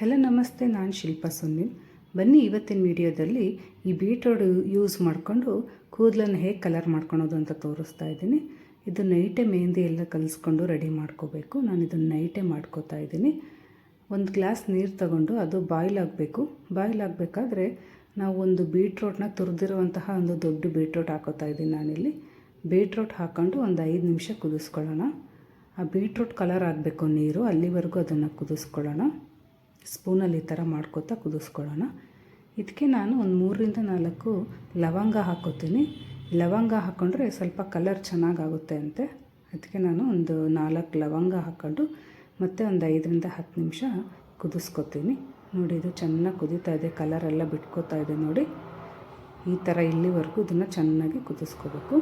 Hello ನಮಸ್ತೆ, ನಾನು ಶಿಲ್ಪಾ ಸುನಿಲ್ ಬನ್ನಿ ಇವತ್ತಿನ ವಿಡಿಯೋದಲ್ಲಿ ಈ ಬೀಟ್ರೋಡ್ ಯೂಸ್ ಮಾಡಿಕೊಂಡು ಕೂದಲನ್ನು ಹೇಗೆ ಕಲರ್ ಮಾಡ್ಕೊಳೋದು ಅಂತ ತೋರಿಸ್ತಾ ಇದ್ದೀನಿ. ಇದು ನೈಟೇ ಮೆಹಂದಿ ಎಲ್ಲ ಕಲಿಸ್ಕೊಂಡು ರೆಡಿ ಮಾಡ್ಕೋಬೇಕು. ನಾನು ಇದನ್ನು ನೈಟೇ ಮಾಡ್ಕೋತಾ ಇದ್ದೀನಿ. ಒಂದು ಗ್ಲಾಸ್ ನೀರು ತಗೊಂಡು ಅದು ಬಾಯ್ಲ್ ಆಗಬೇಕು. ಬಾಯ್ಲ್ ಆಗಬೇಕಾದ್ರೆ ನಾವು ಒಂದು ಬೀಟ್ರೋಟ್ನ ತುರಿದಿರುವಂತಹ ಒಂದು ದೊಡ್ಡ ಬೀಟ್ರೋಟ್ ಹಾಕೋತಾ ಇದ್ದೀನಿ ನಾನಿಲ್ಲಿ. ಬೀಟ್ರೋಟ್ ಹಾಕ್ಕೊಂಡು ಒಂದು ಐದು ನಿಮಿಷ ಕುದಿಸ್ಕೊಳ್ಳೋಣ. ಆ ಬೀಟ್ರೋಟ್ ಕಲರ್ ಆಗಬೇಕು ನೀರು, ಅಲ್ಲಿವರೆಗೂ ಅದನ್ನು ಕುದಿಸ್ಕೊಳ್ಳೋಣ. ಸ್ಪೂನಲ್ಲಿ ಈ ಥರ ಮಾಡ್ಕೋತಾ ಕುದಿಸ್ಕೊಳ್ಳೋಣ. ಇದಕ್ಕೆ ನಾನು ಒಂದು ಮೂರರಿಂದ ನಾಲ್ಕು ಲವಂಗ ಹಾಕೋತೀನಿ ಲವಂಗ ಹಾಕ್ಕೊಂಡ್ರೆ ಸ್ವಲ್ಪ ಕಲರ್ ಚೆನ್ನಾಗಾಗುತ್ತೆ ಅಂತೆ. ಅದಕ್ಕೆ ನಾನು ಒಂದು ನಾಲ್ಕು ಲವಂಗ ಹಾಕ್ಕೊಂಡು ಮತ್ತು ಒಂದು ಐದರಿಂದ ಹತ್ತು ನಿಮಿಷ ಕುದಿಸ್ಕೊತೀನಿ. ನೋಡಿ, ಇದು ಚೆನ್ನಾಗಿ ಕುದೀತಾ ಇದೆ. ಕಲರೆಲ್ಲ ಬಿಟ್ಕೋತಾ ಇದೆ ನೋಡಿ. ಈ ಥರ ಇಲ್ಲಿವರೆಗೂ ಇದನ್ನು ಚೆನ್ನಾಗಿ ಕುದಿಸ್ಕೋಬೇಕು.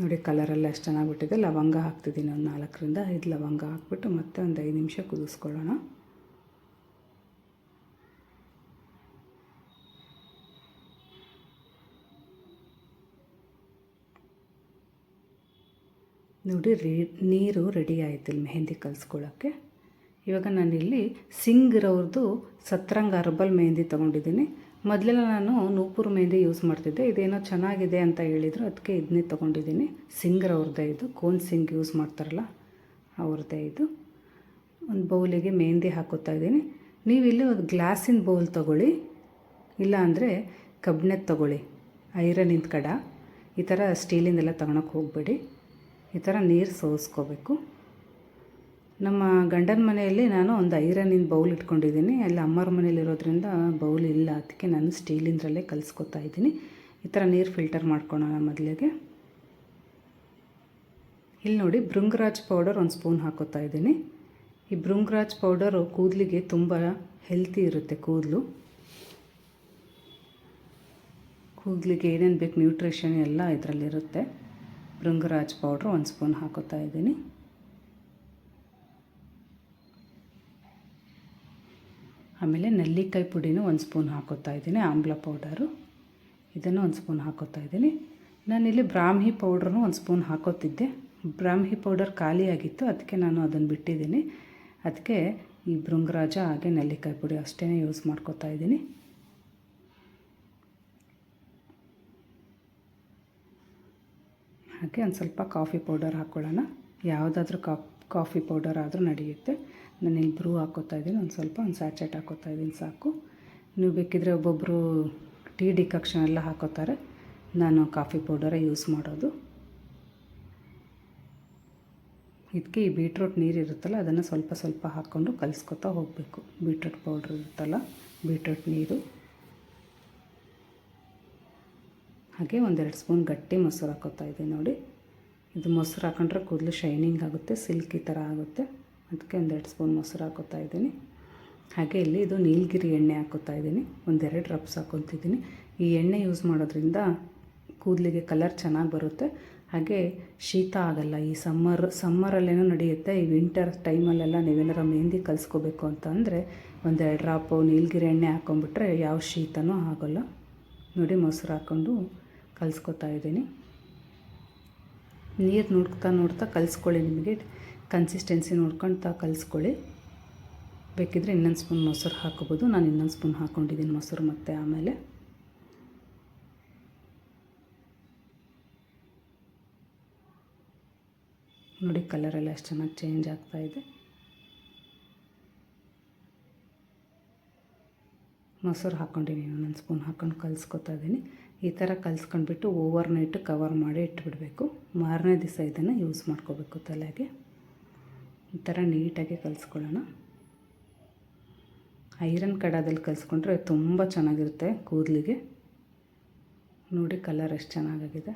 ನೋಡಿ, ಕಲರೆಲ್ಲ ಎಷ್ಟು ಚೆನ್ನಾಗಿ ಬಿಟ್ಟಿದೆ ಲವಂಗ ಹಾಕ್ತಿದ್ದೀನಿ ಒಂದು ನಾಲ್ಕರಿಂದ ಐದು ಲವಂಗ ಹಾಕ್ಬಿಟ್ಟು ಮತ್ತೆ ಒಂದು ಐದು ನಿಮಿಷ ಕುದಿಸ್ಕೊಳ್ಳೋಣ. ನೋಡಿ, ರೀ, ನೀರು ರೆಡಿ ಆಯಿತು ಇಲ್ಲಿ ಮೆಹಂದಿ ಕಲಿಸ್ಕೊಳ್ಳೋಕ್ಕೆ ಇವಾಗ ನಾನಿಲ್ಲಿ ಸಿಂಗ್ರವ್ರದ್ದು ಸತ್ರಂಗ ಅರ್ಬಲ್ ಮೆಹಂದಿ ತೊಗೊಂಡಿದ್ದೀನಿ. ಮೊದಲೆಲ್ಲ ನಾನು ನೂಪುರ್ ಮೆಹಂದಿ ಯೂಸ್ ಮಾಡ್ತಿದ್ದೆ. ಇದೇನೋ ಚೆನ್ನಾಗಿದೆ ಅಂತ ಹೇಳಿದರು. ಅದಕ್ಕೆ ಇದನ್ನೇ ತೊಗೊಂಡಿದ್ದೀನಿ. ಸಿಂಗ್ರವ್ರದ್ದೇ ಇದು. ಕೋನ್ ಸಿಂಗ್ ಯೂಸ್ ಮಾಡ್ತಾರಲ್ಲ ಅವ್ರದ್ದೇ ಇದು. ಒಂದು ಬೌಲಿಗೆ ಮೆಹಂದಿ ಹಾಕೋತಾ ಇದ್ದೀನಿ. ನೀವು ಇಲ್ಲಿ ಒಂದು ಗ್ಲಾಸಿನ ಬೌಲ್ ತೊಗೊಳ್ಳಿ. ಇಲ್ಲಾಂದರೆ ಕಬ್ಬಿಣದ ತೊಗೊಳ್ಳಿ. ಐರನಿಂದ ಕಡ. ಈ ಥರ ಸ್ಟೀಲಿಂದೆಲ್ಲ ತಗೊಳಕ್ಕೆ ಹೋಗಬೇಡಿ. ಈ ಥರ ನೀರು ಸೋಸ್ಕೋಬೇಕು. ನಮ್ಮ ಗಂಡನ ಮನೆಯಲ್ಲಿ ನಾನು ಒಂದು ಐರನಿನ ಬೌಲ್ ಇಟ್ಕೊಂಡಿದ್ದೀನಿ. ಅಲ್ಲಿ ಅಮ್ಮರ ಮನೇಲಿರೋದ್ರಿಂದ ಬೌಲ್ ಇಲ್ಲ. ಅದಕ್ಕೆ ನಾನು ಸ್ಟೀಲಿಂದರಲ್ಲೇ ಕಲಿಸ್ಕೊತಾ ಇದ್ದೀನಿ. ಈ ಥರ ನೀರು ಫಿಲ್ಟರ್ ಮಾಡ್ಕೊಳ್ಳೋಣ ಮೊದಲಿಗೆ. ಇಲ್ಲಿ ನೋಡಿ ಭೃಂಗರಾಜ್ ಪೌಡರ್ ಒಂದು ಸ್ಪೂನ್ ಹಾಕೋತಾ ಇದ್ದೀನಿ. ಈ ಭೃಂಗರಾಜ್ ಪೌಡರು ಕೂದಲಿಗೆ ತುಂಬ ಹೆಲ್ತಿ ಇರುತ್ತೆ ಕೂದಲು. ಕೂದಲಿಗೆ ಏನೇನು ಬೇಕು ನ್ಯೂಟ್ರಿಷನ್ ಎಲ್ಲ ಇದರಲ್ಲಿರುತ್ತೆ. ಭೃಂಗರಾಜ್ ಪೌಡ್ರ್ ಒಂದು ಸ್ಪೂನ್ ಹಾಕೋತಾ ಇದ್ದೀನಿ. ಆಮೇಲೆ ನೆಲ್ಲಿಕಾಯಿ ಪುಡಿನೂ ಒಂದು ಸ್ಪೂನ್ ಹಾಕೋತಾ ಇದ್ದೀನಿ, ಆಮ್ಲ ಪೌಡರು. ಇದನ್ನು ಒಂದು ಸ್ಪೂನ್ ಹಾಕೋತಾ ಇದ್ದೀನಿ. ನಾನಿಲ್ಲಿ ಬ್ರಾಹ್ಮಿ ಪೌಡ್ರನ್ನು ಒಂದು ಸ್ಪೂನ್ ಹಾಕೋತಿದ್ದೆ. ಬ್ರಾಹ್ಮಿ ಪೌಡರ್ ಖಾಲಿಯಾಗಿತ್ತು ಅದಕ್ಕೆ ನಾನು ಅದನ್ನು ಬಿಟ್ಟಿದ್ದೀನಿ. ಅದಕ್ಕೆ ಈ ಭೃಂಗರಾಜ ಹಾಗೆ ನೆಲ್ಲಿಕಾಯಿ ಪುಡಿ ಅಷ್ಟೇ ಯೂಸ್ ಮಾಡ್ಕೋತಾ ಇದ್ದೀನಿ. ಹಾಗೆ ಒಂದು ಸ್ವಲ್ಪ ಕಾಫಿ ಪೌಡರ್ ಹಾಕ್ಕೊಳ್ಳೋಣ ಯಾವುದಾದ್ರೂ ಕಾಫ್ ಕಾಫಿ ಪೌಡರ್ ಆದರೂ ನಡೆಯುತ್ತೆ. ನಾನು ಇಲ್ಲಿ ಬ್ರೂ ಹಾಕೋತಾ ಇದ್ದೀನಿ. ಒಂದು ಸ್ವಲ್ಪ ಒಂದು ಸ್ಯಾಚೆಟ್ ಹಾಕೋತಾ ಇದ್ದೀನಿ ಸಾಕು. ನೀವು ಬೇಕಿದ್ರೆ ಒಬ್ಬೊಬ್ಬರು ಟೀ ಡಿಕಾಕ್ಷನ್ ಎಲ್ಲ ಹಾಕೋತಾರೆ. ನಾನು ಕಾಫಿ ಪೌಡರೇ ಯೂಸ್ ಮಾಡೋದು. ಇದಕ್ಕೆ ಈ ಬೀಟ್ರೂಟ್ ನೀರಿರುತ್ತಲ್ಲ ಅದನ್ನು ಸ್ವಲ್ಪ ಸ್ವಲ್ಪ ಹಾಕ್ಕೊಂಡು ಕಲಿಸ್ಕೊತಾ ಹೋಗಬೇಕು. ಬೀಟ್ರೂಟ್ ಪೌಡ್ರ್ ಇರುತ್ತಲ್ಲ, ಬೀಟ್ರೂಟ್ ನೀರು. ಹಾಗೆ ಒಂದೆರಡು ಸ್ಪೂನ್ ಗಟ್ಟಿ ಮೊಸರು ಹಾಕೋತಾ ಇದ್ದೀನಿ ನೋಡಿ. ಇದು ಮೊಸರು ಹಾಕೊಂಡ್ರೆ ಕೂದಲು ಶೈನಿಂಗ್ ಆಗುತ್ತೆ ಸಿಲ್ಕಿ ಥರ ಆಗುತ್ತೆ. ಅದಕ್ಕೆ ಒಂದೆರಡು ಸ್ಪೂನ್ ಮೊಸರು ಹಾಕೋತಾ ಇದ್ದೀನಿ. ಹಾಗೆ ಇಲ್ಲಿ ಇದು ನೀಲಗಿರಿ ಎಣ್ಣೆ ಹಾಕೋತಾ ಇದ್ದೀನಿ. ಒಂದೆರಡು ರಬ್ಸ್ ಹಾಕೊತಿದ್ದೀನಿ. ಈ ಎಣ್ಣೆ ಯೂಸ್ ಮಾಡೋದ್ರಿಂದ ಕೂದಲಿಗೆ ಕಲರ್ ಚೆನ್ನಾಗಿ ಬರುತ್ತೆ. ಹಾಗೆ ಶೀತ ಆಗಲ್ಲ, ಈ ಸಮ್ಮರ್ ಸಮ್ಮರಲ್ಲೇನೋ ನಡೆಯುತ್ತೆ. ಈ ವಿಂಟರ್ ಟೈಮಲ್ಲೆಲ್ಲ ನೀವೇನಾರ ಮೆಹಂದಿ ಕಲಿಸ್ಕೋಬೇಕು ಅಂತ ಅಂದರೆ ಒಂದೆರಡು ಡ್ರಾಪು ನೀಲಗಿರಿ ಎಣ್ಣೆ ಹಾಕೊಂಡ್ಬಿಟ್ರೆ ಯಾವ ಶೀತನೂ ಆಗೋಲ್ಲ. ನೋಡಿ ಮೊಸರು ಹಾಕ್ಕೊಂಡು ಕಲಿಸ್ಕೊತಾ ಇದ್ದೀನಿ. ನೀರು ನೋಡ್ತಾ ನೋಡ್ತಾ ಕಲಿಸ್ಕೊಳ್ಳಿ ನಿಮಗೆ. ಕನ್ಸಿಸ್ಟೆನ್ಸಿ ನೋಡ್ಕೊಳ್ತಾ ಕಲಿಸ್ಕೊಳ್ಳಿ. ಬೇಕಿದ್ರೆ ಇನ್ನೊಂದು ಸ್ಪೂನ್ ಮೊಸರು ಹಾಕೋಬೋದು. ನಾನು ಇನ್ನೊಂದು ಸ್ಪೂನ್ ಹಾಕ್ಕೊಂಡಿದ್ದೀನಿ ಮೊಸರು ಮತ್ತು ಆಮೇಲೆ. ನೋಡಿ ಕಲರೆಲ್ಲ ಎಷ್ಟು ಚೆನ್ನಾಗಿ ಚೇಂಜ್ ಇದೆ. ಮೊಸರು ಹಾಕ್ಕೊಂಡಿದ್ದೀನಿ ಇನ್ನೊಂದು ಸ್ಪೂನ್ ಹಾಕ್ಕೊಂಡು ಕಲಿಸ್ಕೊತಾ ಇದ್ದೀನಿ ಈ ಥರ ಕಲ್ಸ್ಕೊಂಡ್ಬಿಟ್ಟು ಓವರ್ ನೈಟ್ ಕವರ್ ಮಾಡಿ ಇಟ್ಬಿಡಬೇಕು. ಮಾರನೇ ದಿವಸ ಇದನ್ನು ಯೂಸ್ ಮಾಡ್ಕೋಬೇಕು ತಲೆಗೆ. ಈ ಥರ ನೀಟಾಗಿ ಕಲಿಸ್ಕೊಳ್ಳೋಣ. ಐರನ್ ಕಡಾದಲ್ಲಿ ಕಲಿಸ್ಕೊಂಡ್ರೆ ತುಂಬ ಚೆನ್ನಾಗಿರುತ್ತೆ ಕೂದಲಿಗೆ. ನೋಡಿ ಕಲರ್ ಎಷ್ಟು ಚೆನ್ನಾಗಾಗಿದೆ.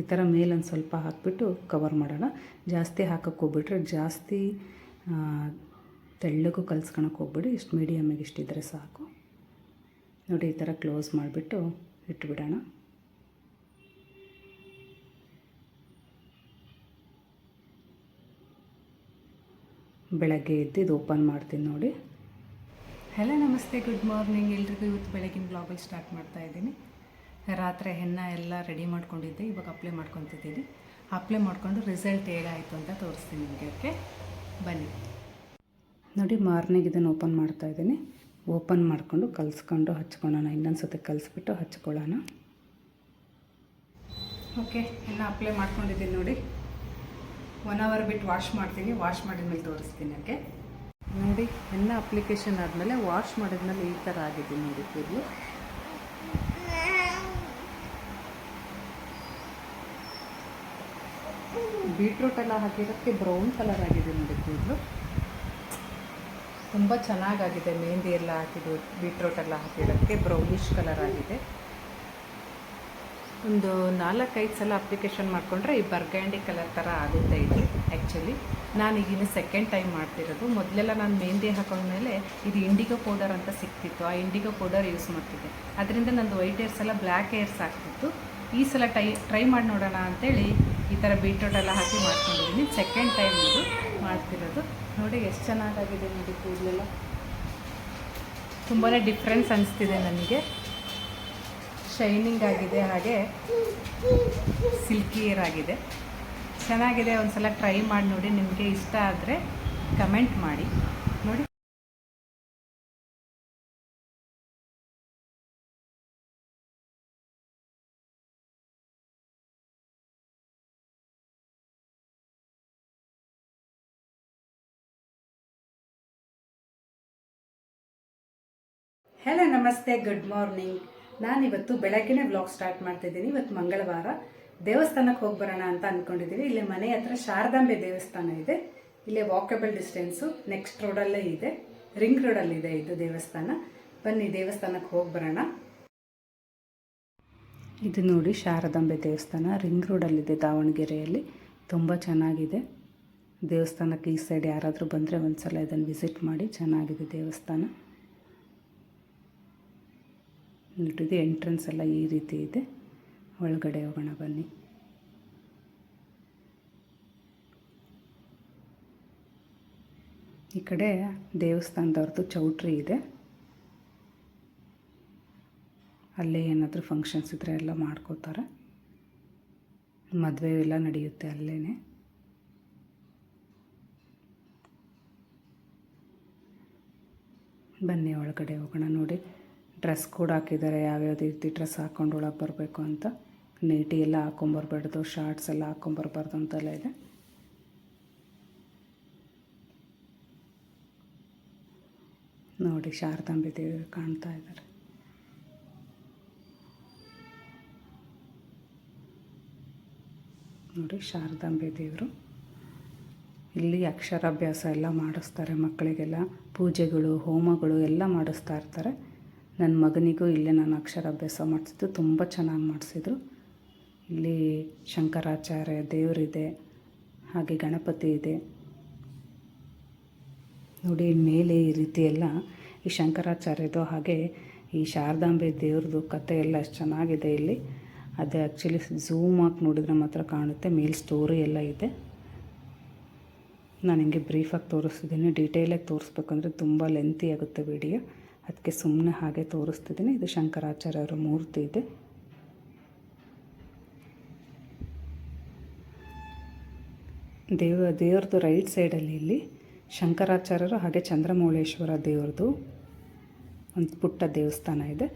ಈ ಥರ ಮೇಲೊಂದು ಸ್ವಲ್ಪ ಹಾಕಿಬಿಟ್ಟು ಕವರ್ ಮಾಡೋಣ. ಜಾಸ್ತಿ ಹಾಕಕ್ಕೆ ಹೋಗ್ಬಿಟ್ರೆ ಜಾಸ್ತಿ ತೆಳ್ಳಗೂ ಕಲಿಸ್ಕೊಳಕ್ಕೆ ಹೋಗ್ಬಿಡಿ. ಇಷ್ಟು ಮೀಡಿಯಮ್ಮಿಗೆ ಇಷ್ಟಿದ್ರೆ ಸಾಕು. ನೋಡಿ ಈ ಥರ ಕ್ಲೋಸ್ ಮಾಡಿಬಿಟ್ಟು ಇಟ್ಬಿಡೋಣ. ಬೆಳಗ್ಗೆ ಎದ್ದು ಇದು ಓಪನ್ ಮಾಡ್ತೀನಿ ನೋಡಿ. ಹಲೋ ನಮಸ್ತೆ ಗುಡ್ ಮಾರ್ನಿಂಗ್ ಎಲ್ರಿಗೂ ಇವತ್ತು ಬೆಳಗಿನ ಬ್ಲಾಗಲ್ಲಿ ಸ್ಟಾರ್ಟ್ ಮಾಡ್ತಾ ಇದ್ದೀನಿ. ರಾತ್ರಿ ಹೆನ್ನ ಎಲ್ಲ ರೆಡಿ ಮಾಡ್ಕೊಂಡಿದ್ದೆ ಇವಾಗ ಅಪ್ಲೈ ಮಾಡ್ಕೊತಿದ್ದೀನಿ. ಅಪ್ಲೈ ಮಾಡಿಕೊಂಡು ರಿಸಲ್ಟ್ ಹೇಗಾಯಿತು ಅಂತ ತೋರಿಸ್ತೀನಿ ನಿಮಗೆ ಓಕೆ ಬನ್ನಿ. ನೋಡಿ ಮಾರ್ನಿಂಗ್ ಇದನ್ನು ಓಪನ್ ಮಾಡ್ತಾ ಇದ್ದೀನಿ. ಓಪನ್ ಮಾಡಿಕೊಂಡು ಕಲಿಸ್ಕೊಂಡು ಹಚ್ಕೊಳ್ಳೋಣ. ಇನ್ನೊಂದು ಸತಿ ಕಲಿಸ್ಬಿಟ್ಟು ಹಚ್ಕೊಳ್ಳೋಣ. ಓಕೆ ಎಲ್ಲ ಅಪ್ಲೈ ಮಾಡ್ಕೊಂಡಿದ್ದೀನಿ ನೋಡಿ. ಒನ್ ಅವರ್ ಬಿಟ್ಟು ವಾಶ್ ಮಾಡ್ತೀನಿ. ವಾಶ್ ಮಾಡಿದ್ಮೇಲೆ ತೋರಿಸ್ತೀನಿ ಓಕೆ ನೋಡಿ, ಎಲ್ಲ ಅಪ್ಲಿಕೇಶನ್ ಆದಮೇಲೆ ವಾಶ್ ಮಾಡಿದ್ಮೇಲೆ ಈ ಥರ ಆಗಿದೆ ನೋಡಿ ಕೂದಲು ಬೀಟ್ರೂಟ್ ಎಲ್ಲ ಹಾಕಿರೋಕ್ಕೆ ಬ್ರೌನ್ ಕಲರ್ ಆಗಿದೆ ನೋಡಿ ಕೂದಲು ತುಂಬ ಚೆನ್ನಾಗಾಗಿದೆ ಮೆಹಂದಿ ಎಲ್ಲ ಹಾಕಿದ್ದು ಬೀಟ್ರೂಟ್ ಎಲ್ಲ ಹಾಕಿರೋಕ್ಕೆ ಬ್ರೌನಿಷ್ ಕಲರ್ ಆಗಿದೆ. ಒಂದು ನಾಲ್ಕೈದು ಸಲ ಅಪ್ಲಿಕೇಶನ್ ಮಾಡಿಕೊಂಡ್ರೆ ಈ ಬರ್ಗ್ಯಾಂಡಿ ಕಲರ್ ಥರ ಆಗುತ್ತೆ ಇದು ಆ್ಯಕ್ಚುಲಿ ನಾನು ಈಗಿನ ಸೆಕೆಂಡ್ ಟೈಮ್ ಮಾಡ್ತಿರೋದು. ಮೊದಲೆಲ್ಲ ನಾನು ಮೆಹಂದಿ ಹಾಕೊಂಡ್ಮೇಲೆ ಇದು ಇಂಡಿಗೋ ಪೌಡರ್ ಅಂತ ಸಿಕ್ತಿತ್ತು. ಆ ಇಂಡಿಗೋ ಪೌಡರ್ ಯೂಸ್ ಮಾಡ್ತಿದ್ದೆ. ಅದರಿಂದ ನಂದು ವೈಟ್ ಏರ್ಸ್ ಎಲ್ಲ ಬ್ಲ್ಯಾಕ್ ಏರ್ಸ್ ಆಗ್ತಿತ್ತು. ಈ ಸಲ ಟೈ ಟ್ರೈ ಮಾಡಿ ನೋಡೋಣ ಅಂತೇಳಿ ಈ ಥರ ಬೀಟ್ರೂಟ್ ಎಲ್ಲ ಹಾಕಿ ಮಾಡ್ಕೊಂಡಿದ್ದೀನಿ. ಸೆಕೆಂಡ್ ಟೈಮ್ ಇದು ಮಾಡ್ತಿರೋದು. ನೋಡಿ ಎಷ್ಟು ಚೆನ್ನಾಗಾಗಿದೆ ನೋಡಿ ಕೂದಲೆಲ್ಲ. ತುಂಬಾ ಡಿಫ್ರೆನ್ಸ್ ಅನಿಸ್ತಿದೆ ನನಗೆ. ಶೈನಿಂಗ್ ಆಗಿದೆ, ಹಾಗೆ ಸಿಲ್ಕಿಯರ್ ಆಗಿದೆ. ಚೆನ್ನಾಗಿದೆ ಒಂದು ಸಲ ಟ್ರೈ ಮಾಡಿ ನೋಡಿ, ನಿಮಗೆ ಇಷ್ಟ ಆದರೆ ಕಮೆಂಟ್ ಮಾಡಿ. ಹಲೋ ನಮಸ್ತೆ ಗುಡ್ ಮಾರ್ನಿಂಗ್ ನಾನಿವತ್ತು ಬೆಳಗ್ಗೆನೇ ಬ್ಲಾಗ್ ಸ್ಟಾರ್ಟ್ ಮಾಡ್ತಿದ್ದೀನಿ. ಇವತ್ತು ಮಂಗಳವಾರ. ದೇವಸ್ಥಾನಕ್ಕೆ ಹೋಗಿ ಬರೋಣ ಅಂತ ಅಂದ್ಕೊಂಡಿದ್ದೀವಿ ಇಲ್ಲೇ ಮನೆ ಹತ್ರ ಶಾರದಾಂಬೆ ದೇವಸ್ಥಾನ ಇದೆ. ಇಲ್ಲೇ ವಾಕಬಲ್ ಡಿಸ್ಟೆನ್ಸು ನೆಕ್ಸ್ಟ್ ರೋಡಲ್ಲೇ ಇದೆ. ರಿಂಗ್ ರೋಡಲ್ಲಿದೆ ಇದು ದೇವಸ್ಥಾನ. ಬನ್ನಿ, ದೇವಸ್ಥಾನಕ್ಕೆ ಹೋಗಿ ಬರೋಣ. ಇದು ನೋಡಿ ಶಾರದಾಂಬೆ ದೇವಸ್ಥಾನ. ರಿಂಗ್ ರೋಡಲ್ಲಿದೆ ದಾವಣಗೆರೆಯಲ್ಲಿ. ತುಂಬ ಚೆನ್ನಾಗಿದೆ. ದೇವಸ್ಥಾನಕ್ಕೆ ಈ ಸೈಡ್ ಯಾರಾದರೂ ಬಂದರೆ ಒಂದು ಸಲ ಇದನ್ನು ವಿಸಿಟ್ ಮಾಡಿ. ಚೆನ್ನಾಗಿದೆ ದೇವಸ್ಥಾನ. ನೋಡಿದೆ ಎಂಟ್ರೆನ್ಸ್ ಎಲ್ಲ ಈ ರೀತಿ ಇದೆ. ಒಳಗಡೆ ಹೋಗೋಣ ಬನ್ನಿ. ಈ ಕಡೆ ದೇವಸ್ಥಾನದವ್ರದ್ದು ಚೌಟ್ರಿ ಇದೆ. ಅಲ್ಲೇ ಏನಾದರೂ ಫಂಕ್ಷನ್ಸ್ ಇದ್ದರೆ ಎಲ್ಲ ಮಾಡ್ಕೋತಾರೆ. ಮದುವೆ ಎಲ್ಲ ನಡೆಯುತ್ತೆ ಅಲ್ಲೇ ಬನ್ನಿ, ಒಳಗಡೆ ಹೋಗೋಣ ನೋಡಿ. ಡ್ರೆಸ್ ಕೂಡ ಹಾಕಿದ್ದಾರೆ ಯಾವ್ಯಾವ ರೀತಿ ಡ್ರೆಸ್ ಹಾಕ್ಕೊಂಡು ಒಳಗೆ ಬರಬೇಕು ಅಂತ. ನೈಟಿ ಎಲ್ಲ ಹಾಕ್ಕೊಂಬರ್ಬಾರ್ದು ಶಾರ್ಟ್ಸ್ ಎಲ್ಲ ಹಾಕ್ಕೊಂಬರ್ಬಾರ್ದು ಅಂತೆಲ್ಲ ಇದೆ. ನೋಡಿ, ಶಾರದಾಂಬೆ ದೇವಿ ಕಾಣ್ತಾ ಇದ್ದಾರೆ. ನೋಡಿ, ಶಾರದಾಂಬೆ ದೇವರು. ಇಲ್ಲಿ ಅಕ್ಷರಾಭ್ಯಾಸ ಎಲ್ಲ ಮಾಡಿಸ್ತಾರೆ ಮಕ್ಕಳಿಗೆಲ್ಲ. ಪೂಜೆಗಳು, ಹೋಮಗಳು ಎಲ್ಲ ಮಾಡಿಸ್ತಾ ಇರ್ತಾರೆ. ನನ್ನ ಮಗನಿಗೂ ಇಲ್ಲೇ ನಾನು ಅಕ್ಷರಾಭ್ಯಾಸ ಮಾಡಿಸಿದ್ದು ತುಂಬ ಚೆನ್ನಾಗಿ ಮಾಡಿಸಿದ್ರು. ಇಲ್ಲಿ ಶಂಕರಾಚಾರ್ಯ ದೇವರಿದೆ, ಹಾಗೆ ಗಣಪತಿ ಇದೆ. ನೋಡಿ, ಮೇಲೆ ಈ ರೀತಿ ಎಲ್ಲ ಈ ಶಂಕರಾಚಾರ್ಯದು ಹಾಗೆ ಈ ಶಾರದಾಂಬೆ ದೇವ್ರದ್ದು ಕತೆ ಎಲ್ಲ ಅಷ್ಟು ಚೆನ್ನಾಗಿದೆ ಇಲ್ಲಿ. ಅದು ಆ್ಯಕ್ಚುಲಿ ಝೂಮ್ ಹಾಕಿ ನೋಡಿದ್ರೆ ಮಾತ್ರ ಕಾಣುತ್ತೆ. ಮೇಲ್ ಸ್ಟೋರಿ ಎಲ್ಲ ಇದೆ. ನಾನು ಹಿಂಗೆ ಬ್ರೀಫಾಗಿ ತೋರಿಸ್ತಿದ್ದೀನಿ ಡೀಟೇಲಾಗಿ ತೋರಿಸ್ಬೇಕಂದ್ರೆ ತುಂಬ ಲೆಂತಿ ಆಗುತ್ತೆ ವಿಡಿಯೋ ಅದಕ್ಕೆ ಸುಮ್ಮನೆ ಹಾಗೆ ತೋರಿಸ್ತಿದ್ದೀನಿ. ಇದು ಶಂಕರಾಚಾರ್ಯರ ಮೂರ್ತಿ ಇದೆ. ದೇವ, ದೇವ್ರದ್ದು ರೈಟ್ ಸೈಡಲ್ಲಿ ಇಲ್ಲಿ ಶಂಕರಾಚಾರ್ಯರು ಹಾಗೆ ಚಂದ್ರಮೌಳೇಶ್ವರ ದೇವ್ರದ್ದು ಒಂದು ಪುಟ್ಟ ದೇವಸ್ಥಾನ ಇದೆ.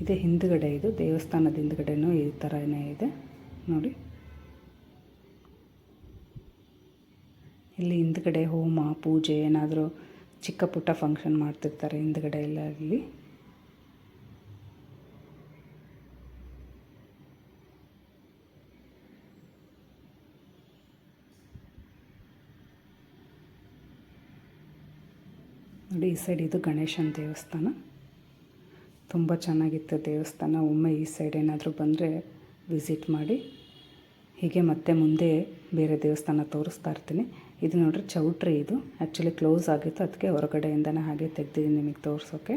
ಇದೆ ಹಿಂದುಗಡೆ ಇದು, ದೇವಸ್ಥಾನದ ಹಿಂದುಗಡೆನೂ ಈ ಥರನೇ ಇದೆ. ನೋಡಿ. ಇಲ್ಲಿ ಹಿಂದ್ಗಡೆ ಹೋಮ, ಪೂಜೆ, ಏನಾದರೂ ಚಿಕ್ಕ ಪುಟ್ಟ ಫಂಕ್ಷನ್ ಮಾಡ್ತಿರ್ತಾರೆ ಹಿಂದ್ಗಡೆ ಎಲ್ಲ ಇಲ್ಲಿ. ನೋಡಿ, ಈ ಸೈಡ್ ಇದು ಗಣೇಶನ ದೇವಸ್ಥಾನ. ತುಂಬ ಚೆನ್ನಾಗಿತ್ತು ದೇವಸ್ಥಾನ. ಒಮ್ಮೆ ಈ ಸೈಡ್ ಏನಾದರೂ ಬಂದರೆ ವಿಸಿಟ್ ಮಾಡಿ. ಹೀಗೆ ಮತ್ತೆ ಮುಂದೆ ಬೇರೆ ದೇವಸ್ಥಾನ ತೋರಿಸ್ತಾ ಇರ್ತೀನಿ. ಇದು ನೋಡ್ರಿ ಚೌಟ್ರಿ ಇದು. ಆ್ಯಕ್ಚುಲಿ ಕ್ಲೋಸ್ ಆಗಿತ್ತು. ಅದಕ್ಕೆ ಹೊರಗಡೆಯಿಂದನೇ ಹಾಗೆ ತೆಗ್ದಿದ್ದೀನಿ ನಿಮಗೆ ತೋರಿಸೋಕೆ.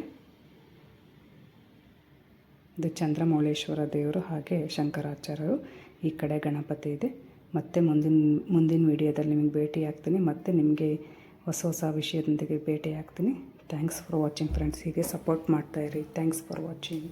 ಇದು ಚಂದ್ರಮೌಳೇಶ್ವರ ದೇವರು ಹಾಗೆ ಶಂಕರಾಚಾರ್ಯರು. ಈ ಕಡೆ ಗಣಪತಿ ಇದೆ. ಮತ್ತೆ ಮುಂದಿನ ಮುಂದಿನ ವಿಡಿಯೋದಲ್ಲಿ ನಿಮಗೆ ಭೇಟಿ ಆಗ್ತೀನಿ ಮತ್ತು ನಿಮಗೆ ಹೊಸ ಹೊಸ ವಿಷಯದೊಂದಿಗೆ ಭೇಟಿ ಆಗ್ತೀನಿ ಥ್ಯಾಂಕ್ಸ್ ಫಾರ್ ವಾಚಿಂಗ್ ಫ್ರೆಂಡ್ಸ್ ಹೀಗೆ ಸಪೋರ್ಟ್ ಮಾಡ್ತಾಯಿರಿ ಥ್ಯಾಂಕ್ಸ್ ಫಾರ್ ವಾಚಿಂಗ್